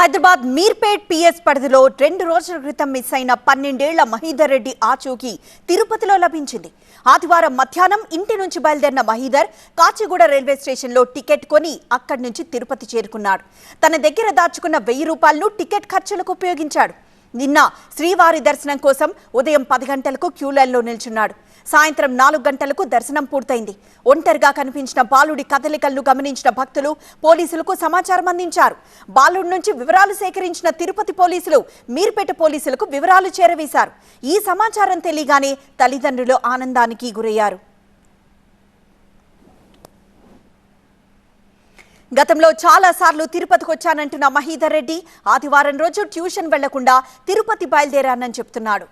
Hyderabad Meerpet PS పరిధిలో రెండు రోజుల క్రితం మిస్ అయిన పన్నెండేళ్ళ మహీధర్ రెడ్డి ఆచూకీ తిరుపతిలో లభించింది. ఆదివారం మధ్యాహ్నం ఇంటి నుంచి బయలుదేరిన మహీధర్ కాచిగూడ రైల్వే స్టేషన్లో టికెట్ కొని అక్కడి నుంచి తిరుపతి చేరుకున్నాడు. తన దగ్గర దాచుకున్న వెయ్యి రూపాయలను టికెట్ ఖర్చులకు ఉపయోగించాడు. నిన్న శ్రీవారి దర్శనం కోసం ఉదయం పది గంటలకు క్యూలైన్లో నిల్చున్నాడు. సాయంత్రం నాలుగు గంటలకు దర్శనం పూర్తయింది. ఒంటరిగా కనిపించిన బాలుడి కదలికలను గమనించిన భక్తులు పోలీసులకు సమాచారం అందించారు. బాలుడి నుంచి వివరాలు సేకరించిన తిరుపతి పోలీసులు మీర్పేట పోలీసులకు వివరాలు చేరవేశారు. ఈ సమాచారం తెలియగానే తల్లిదండ్రులు ఆనందానికి గురయ్యారు. గతంలో చాలా సార్లు తిరుపతికి వచ్చానంటున్న మహీధర్ రెడ్డి ఆదివారం రోజు ట్యూషన్ వెళ్ళకుండా తిరుపతి బయలుదేరానని చెప్తున్నాడు.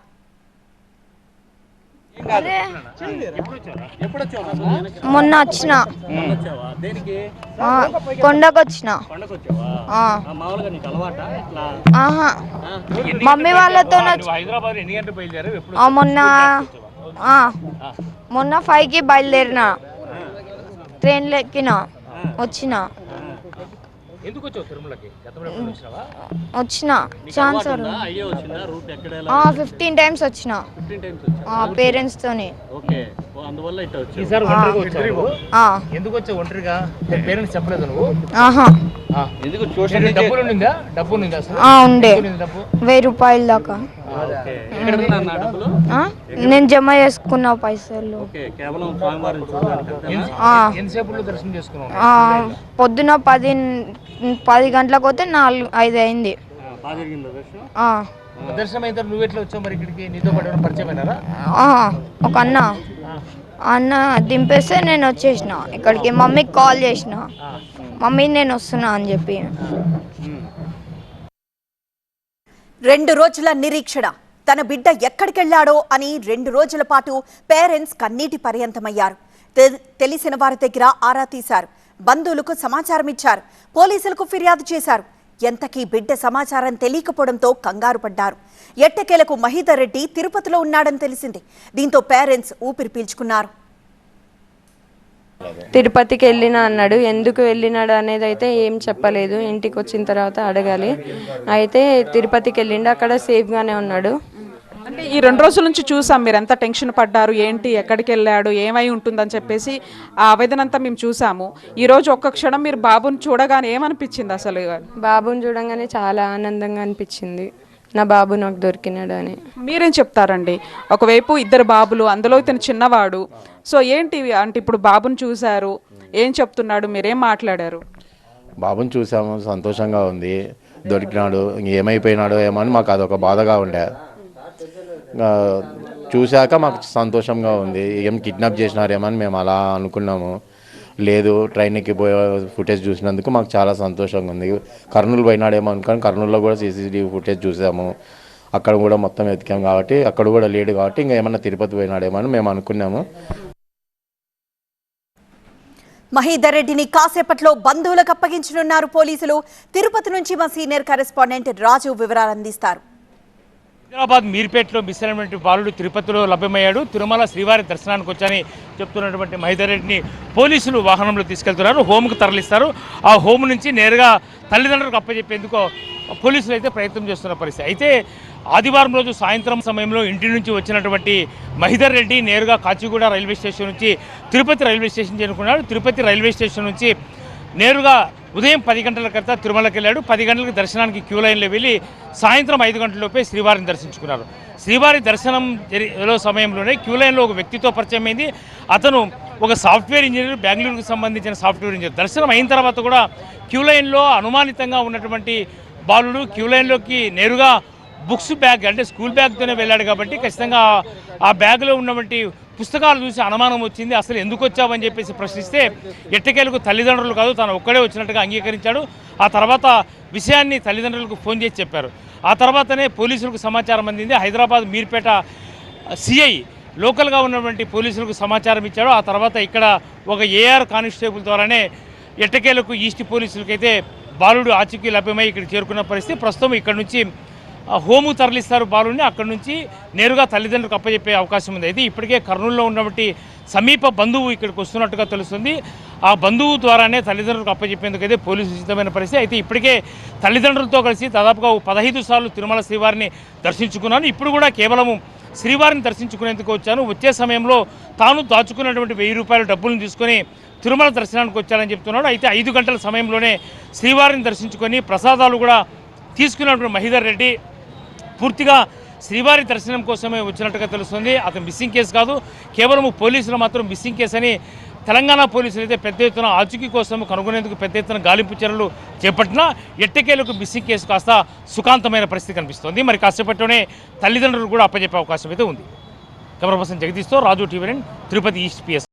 మొన్న వచ్చిన. కొండకొచ్చిన. కొండకు వచ్చిన ఆహా. మమ్మీ వాళ్ళతో నువ్వు మొన్న మొన్న ఫైవ్కి బయలుదేరిన. ట్రైన్లో ఎక్కిన. వచ్చిన. ఎందుకు వచ్చావు తిరుమలకి వచ్చిన. ఛాన్స్ ఫిఫ్టీన్ టైమ్స్ వచ్చిన. ఫిఫ్టీన్ టైమ్స్ వచ్చా? పేరెంట్స్తోని. ఓకే. ఓ, అందువల్ల ఇట్లా వచ్చావు. ఎందుకు వచ్చావు ఒంటరిగా? పేరెంట్స్ చెప్పలేదు నువ్వు? ఆహా. ఎందుకు? ట్యూషన్ డబ్బులు ఉండిందా? డబ్బు ఉండిందా అసలు? ఆ, ఉండే. ఉండింది డబ్బు? వెయ్యి రూపాయల దాకా. నేను జమ చేసుకున్న పైసలు. పొద్దున పది పది గంటలకు పోతే నాలుగు ఐదు అయింది. ఒక అన్న. అన్న దింపేస్తే నేను వచ్చేసిన. ఇక్కడికి మమ్మీకి కాల్ చేసిన. మమ్మీ నేను వస్తున్నా అని చెప్పి. రెండు రోజుల నిరీక్షణ. తన బిడ్డ ఎక్కడికెళ్ళాడో అని రెండు రోజుల పాటు పేరెంట్స్ కన్నీటి పర్యంతమయ్యారు. తెలిసిన వారి దగ్గర ఆరా తీశారు. బంధువులకు సమాచారం ఇచ్చారు. పోలీసులకు ఫిర్యాదు చేశారు. ఎంతకీ బిడ్డ సమాచారం తెలియకపోవడంతో కంగారు పడ్డారు. ఎట్టకేలకు మహీధర్ రెడ్డి తిరుపతిలో ఉన్నాడని తెలిసింది. దీంతో పేరెంట్స్ ఊపిరి పీల్చుకున్నారు. తిరుపతికి వెళ్ళినా అన్నాడు. ఎందుకు వెళ్ళినాడు అనేది అయితే ఏం చెప్పలేదు. ఇంటికి వచ్చిన తర్వాత అడగాలి. అయితే తిరుపతికి వెళ్ళిండు. అక్కడ సేఫ్గానే ఉన్నాడు. అంటే ఈ రెండు రోజుల నుంచి చూసాం. మీరు ఎంత టెన్షన్ పడ్డారు? ఏంటి? ఎక్కడికి వెళ్ళాడు? ఏమై ఉంటుందని చెప్పేసి ఆ ఆవేదన అంతా మేము చూసాము. ఈ రోజు ఒక్క క్షణం మీరు బాబుని చూడగానే ఏమనిపించింది అసలు? బాబుని చూడంగానే చాలా ఆనందంగా అనిపించింది. నా బాబు నాకు దొరికినాడు అని. మీరేం చెప్తారండి? ఒకవైపు ఇద్దరు బాబులు అందులో ఇతను చిన్నవాడు. సో ఏంటి అంటే ఇప్పుడు బాబుని చూశారు ఏం చెప్తున్నాడు మీరేం మాట్లాడారు? బాబుని చూసాము సంతోషంగా ఉంది దొరికినాడు ఏమైపోయినాడో ఏమో అని మాకు అదొక బాధగా ఉండే. చూశాక మాకు సంతోషంగా ఉంది ఏం కిడ్నాప్ చేసినారేమో అని మేము అలా అనుకున్నాము. లేదు ట్రైన్ ఎక్కిపోయే ఫుటేజ్ చూసినందుకు మాకు చాలా సంతోషంగా ఉంది. కర్నూలు పోయినాడేమో అనుకుని కర్నూలులో కూడా సీసీటీవీ ఫుటేజ్ చూసాము. అక్కడ కూడా మొత్తం వెతికాం కాబట్టి అక్కడ కూడా లేడు కాబట్టి ఇంకా ఏమన్నా తిరుపతి పోయినాడేమో అని మేము అనుకున్నాము. మహీధర్ రెడ్డిని కాసేపట్లో బంధువులకు అప్పగించనున్నారు పోలీసులు. తిరుపతి నుంచి మా సీనియర్ కరెస్పాండెంట్ రాజు వివరాలు అందిస్తారు. హైదరాబాద్ మీర్పేటలో మిస్ అయినటువంటి బాలుడు తిరుపతిలో లభ్యమయ్యాడు. తిరుమల శ్రీవారి దర్శనానికి వచ్చని చెప్తున్నటువంటి మహిధర్ రెడ్డిని పోలీసులు వాహనంలో తీసుకెళ్తున్నారు. హోమ్కు తరలిస్తారు. ఆ హోమ్ నుంచి నేరుగా తల్లిదండ్రులకు అప్పచెప్పేందుకు పోలీసులు అయితే ప్రయత్నం చేస్తున్న పరిస్థితి. అయితే ఆదివారం రోజు సాయంత్రం సమయంలో ఇంటి నుంచి వచ్చినటువంటి మహిధర్ రెడ్డి నేరుగా కాచిగూడ రైల్వే స్టేషన్ నుంచి తిరుపతి రైల్వే స్టేషన్ చేరుకున్నాడు. తిరుపతి రైల్వే స్టేషన్ నుంచి నేరుగా ఉదయం పది గంటల క్రితం తిరుమలకి వెళ్ళాడు పది గంటలకు దర్శనానికి క్యూ లైన్లో వెళ్ళి సాయంత్రం ఐదు గంటలలోపే శ్రీవారిని దర్శించుకున్నారు. శ్రీవారి దర్శనం జరిగే సమయంలోనే క్యూ లైన్లో ఒక వ్యక్తితో పరిచయం అయింది. అతను ఒక సాఫ్ట్వేర్ ఇంజనీర్ బెంగళూరుకు సంబంధించిన సాఫ్ట్వేర్ ఇంజనీర్. దర్శనం అయిన తర్వాత కూడా క్యూ లైన్లో అనుమానితంగా ఉన్నటువంటి బాలుడు క్యూ లైన్లోకి నేరుగా బుక్స్ బ్యాగ్ అంటే స్కూల్ బ్యాగ్తోనే వెళ్ళాడు కాబట్టి ఖచ్చితంగా ఆ బ్యాగ్లో ఉన్నటువంటి పుస్తకాలు చూసి అనుమానం వచ్చింది. అసలు ఎందుకు వచ్చావని చెప్పేసి ప్రశ్నిస్తే ఎట్టకేలకు తల్లిదండ్రులు కాదు తను ఒక్కడే వచ్చినట్టుగా అంగీకరించాడు. ఆ తర్వాత విషయాన్ని తల్లిదండ్రులకు ఫోన్ చేసి చెప్పారు. ఆ తర్వాతనే పోలీసులకు సమాచారం అందింది. హైదరాబాద్ మీర్పేట సిఐ లోకల్గా ఉన్నటువంటి పోలీసులకు సమాచారం ఇచ్చాడు. ఆ తర్వాత ఇక్కడ ఒక ఏఆర్ కానిస్టేబుల్ ద్వారానే ఎట్టకేలకు ఈస్ట్ పోలీసులకైతే బాలుడు ఆచూకీ లభ్యమై ఇక్కడ చేరుకున్న పరిస్థితి. ప్రస్తుతం ఇక్కడ నుంచి హోము తరలిస్తారు బాలుని అక్కడి నుంచి నేరుగా తల్లిదండ్రులకు అప్పచెప్పే అవకాశం ఉంది. అయితే ఇప్పటికే కర్నూలులో ఉన్నటువంటి సమీప బంధువు ఇక్కడికి వస్తున్నట్టుగా తెలుస్తుంది. ఆ బంధువు ద్వారానే తల్లిదండ్రులకు అప్పచెప్పేందుకు అయితే పోలీసు ఉచితమైన పరిస్థితి. అయితే ఇప్పటికే తల్లిదండ్రులతో కలిసి దాదాపుగా పదహైదు సార్లు తిరుమల శ్రీవారిని దర్శించుకున్నాను. ఇప్పుడు కూడా కేవలము శ్రీవారిని దర్శించుకునేందుకు వచ్చాను. వచ్చే సమయంలో తాను దాచుకున్నటువంటి వెయ్యి రూపాయల డబ్బులను తీసుకొని తిరుమల దర్శనానికి వచ్చానని చెప్తున్నాడు. అయితే ఐదు గంటల సమయంలోనే శ్రీవారిని దర్శించుకొని ప్రసాదాలు కూడా తీసుకున్నటువంటి మహిధర్ రెడ్డి పూర్తిగా శ్రీవారి దర్శనం కోసమే వచ్చినట్టుగా తెలుస్తుంది. అతను మిస్సింగ్ కేసు కాదు. కేవలం పోలీసులు మాత్రం మిస్సింగ్ కేసు అని తెలంగాణ పోలీసులు అయితే పెద్ద ఎత్తున ఆచూకీ కోసం కనుగొనేందుకు పెద్ద ఎత్తున గాలింపు చర్యలు చేపట్టినా ఎట్టకేలకు మిస్సింగ్ కేసు కాస్త సుఖాంతమైన పరిస్థితి కనిపిస్తోంది. మరి కాసేపట్లోనే తల్లిదండ్రులు కూడా అప్పచెప్పే అవకాశం అయితే ఉంది. Camera person జగదీష్తో Raju TV Tirupati east PS.